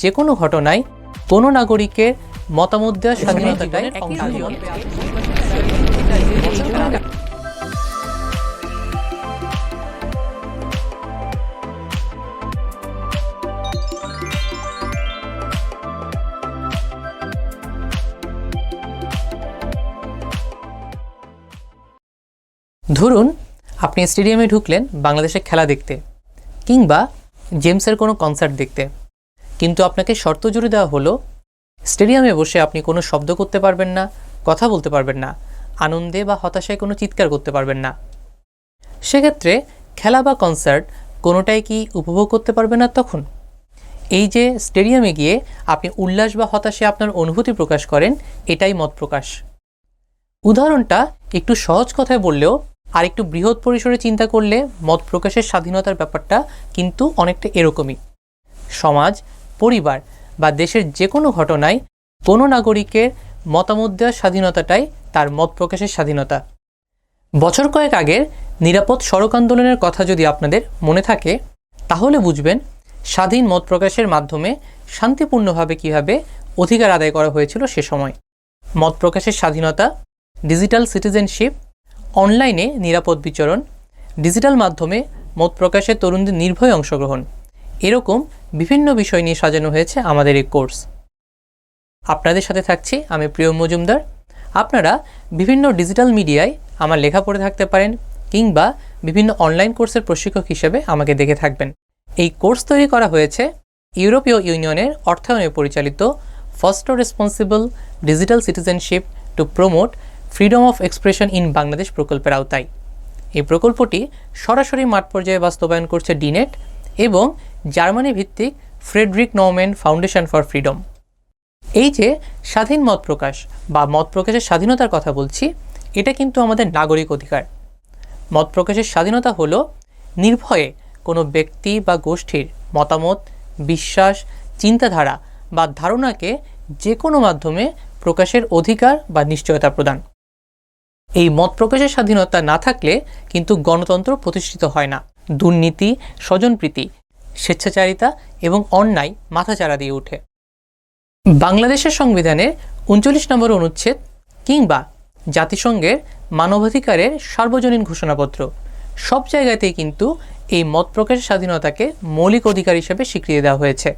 যে কোনো ঘটনায় কোনো নাগরিকের মতামত দেওয়ার স্বাধীনতাটাই ধরুন আপনি স্টেডিয়ামে ঢুকলেন বাংলাদেশের খেলা দেখতে কিংবা জেমসের কোনো কনসার্ট দেখতে। কিন্তু আপনাকে শর্ত জুড়ে দেওয়া হলো, স্টেডিয়ামে বসে আপনি কোনো শব্দ করতে পারবেন না, কথা বলতে পারবেন না, আনন্দে বা হতাশায় কোনো চিৎকার করতে পারবেন না। সেক্ষেত্রে খেলা বা কনসার্ট কোনোটাই কি উপভোগ করতে পারবেন না তখন? এই যে স্টেডিয়ামে গিয়ে আপনি উল্লাস বা হতাশে আপনার অনুভূতি প্রকাশ করেন, এটাই মত প্রকাশ। উদাহরণটা একটু সহজ কথায় বললেও আর একটু বৃহৎ পরিসরে চিন্তা করলে মত প্রকাশের স্বাধীনতার ব্যাপারটা কিন্তু অনেকটা এরকমই। সমাজ পরিবার বা দেশের যে কোনো ঘটনায় কোনো নাগরিকের মতামত দেওয়ার স্বাধীনতাটাই তার মত প্রকাশের স্বাধীনতা। বছর কয়েক আগের নিরাপদ সড়ক আন্দোলনের কথা যদি আপনাদের মনে থাকে, তাহলে বুঝবেন স্বাধীন মত প্রকাশের মাধ্যমে শান্তিপূর্ণভাবে কীভাবে অধিকার আদায় করা হয়েছিল সে সময়। মত প্রকাশের স্বাধীনতা, ডিজিটাল সিটিজেনশিপ, অনলাইনে নিরাপদ বিচরণ, ডিজিটাল মাধ্যমে মত প্রকাশে তরুণদের নির্ভয় অংশগ্রহণ। এরকম বিভিন্ন বিষয় নিয়ে সাজানো হয়েছে আমাদের এই কোর্স। আপনাদের সাথে থাকছি আমি প্রিয় মজুমদার। আপনারা বিভিন্ন ডিজিটাল মিডিয়ায় আমার লেখা পড়ে থাকতে পারেন কিংবা বিভিন্ন অনলাইন কোর্সের প্রশিক্ষক হিসেবে আমাকে দেখে থাকবেন। এই কোর্স তৈরি করা হয়েছে ইউরোপীয় ইউনিয়নের অর্থায়নে পরিচালিত foster responsible digital citizenship to promote freedom of expression in Bangladesh প্রকল্পের আওতায়। এই প্রকল্পটি সরাসরি মাঠ পর্যায়ে বাস্তবায়ন করছে ডিনেট এবং জার্মানি ভিত্তিক Friedrich Naumann foundation for freedom. এই যে স্বাধীন মত প্রকাশ বা মত প্রকাশের স্বাধীনতার কথা বলছি, এটা কিন্তু আমাদের নাগরিক অধিকার। মত প্রকাশের স্বাধীনতা হলো নির্ভয়ে কোনো ব্যক্তি বা গোষ্ঠীর মতামত, বিশ্বাস, চিন্তাধারা বা ধারণাকে যে কোনো মাধ্যমে প্রকাশের অধিকার বা নিশ্চয়তা প্রদান। এই মত প্রকাশের স্বাধীনতা না থাকলে কিন্তু গণতন্ত্র প্রতিষ্ঠিত হয় না। দুর্নীতি, স্বজনপ্রীতি স্বেচ্ছাচারিতা এবং অন্যায় মাথাচাড়া দিয়ে উঠে। বাংলাদেশের সংবিধানের উনচল্লিশ নম্বর অনুচ্ছেদ কিংবা জাতিসংঘের মানবাধিকারের সার্বজনীন ঘোষণাপত্র সব জায়গাতেই কিন্তু এই মত প্রকাশের স্বাধীনতাকে মৌলিক অধিকার হিসেবে স্বীকৃতি দেওয়া হয়েছে।